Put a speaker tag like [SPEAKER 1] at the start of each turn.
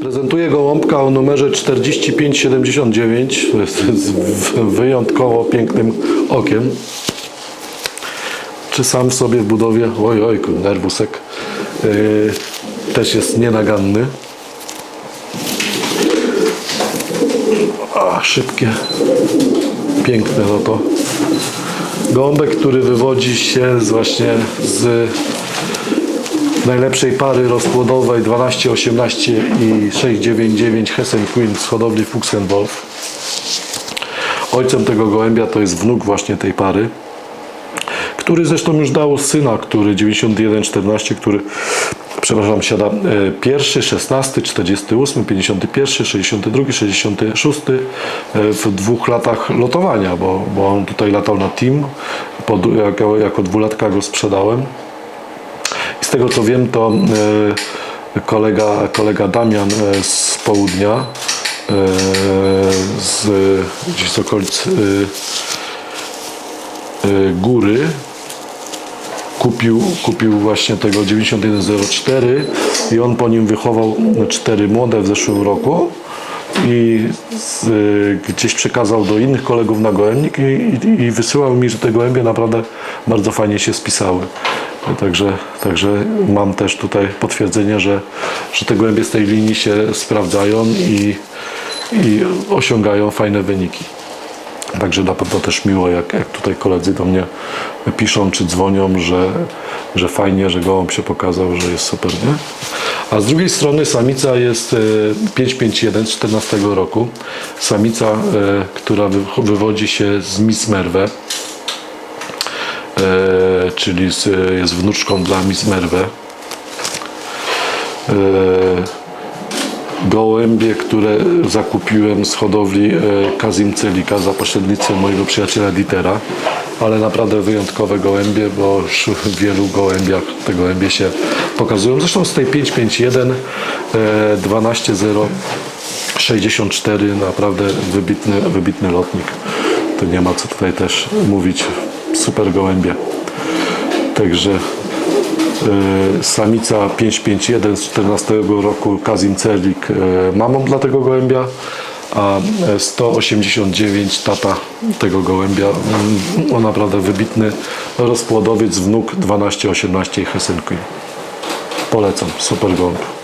[SPEAKER 1] Prezentuję gołąbka o numerze 4579 z wyjątkowo pięknym okiem. Czy sam sobie w budowie, oj ojku, nerwusek, yy, też jest nienaganny. A, szybkie, piękne no to. Gołąbek, który wywodzi się z właśnie z najlepszej pary rozpłodowej 12, 18 i 699 Hessen Queen z hodowli Fuchsenwolf. Ojcem tego gołębia to jest wnuk właśnie tej pary, który zresztą już dał syna, który 91-14, który przepraszam, siada e, pierwszy, 16, 48, 51, 62, 66 e, w dwóch latach lotowania, bo, bo on tutaj latał na team, pod, jako, jako dwulatka go sprzedałem. Z tego co wiem, to e, kolega, kolega Damian e, z południa, e, z, gdzieś z okolic góry, kupił, kupił właśnie tego 9104 i on po nim wychował cztery młode w zeszłym roku i z, gdzieś przekazał do innych kolegów na gołębnik i, i, i wysyłał mi, że te gołębie naprawdę bardzo fajnie się spisały. Także, także mam też tutaj potwierdzenie, że, że te gołębie z tej linii się sprawdzają i, i osiągają fajne wyniki. Także na pewno też miło, jak, jak tutaj koledzy do mnie piszą czy dzwonią, że, że fajnie, że gołąb się pokazał, że jest super, nie? A z drugiej strony samica jest e, 551 z 14 roku. Samica, e, która wy, wywodzi się z Miss Merwe, e, czyli z, jest wnuczką dla Miss Merwe. E, gołębie, które zakupiłem z hodowli e, Kazim Celika za pośrednictwem mojego przyjaciela Ditera, ale naprawdę wyjątkowe gołębie, bo w wielu gołębiach te gołębie się pokazują. Zresztą z tej 551 e, 12064 naprawdę wybitny, wybitny lotnik. To nie ma co tutaj też mówić. Super gołębie. Także E, samica 551 z 14 roku Kazim Cerlik e, mamą dla tego gołębia, a e, 189 tata tego gołębia. Mm, On naprawdę wybitny rozpłodowiec, wnuk 12-18 Hessen Queen. Polecam, super gołąb.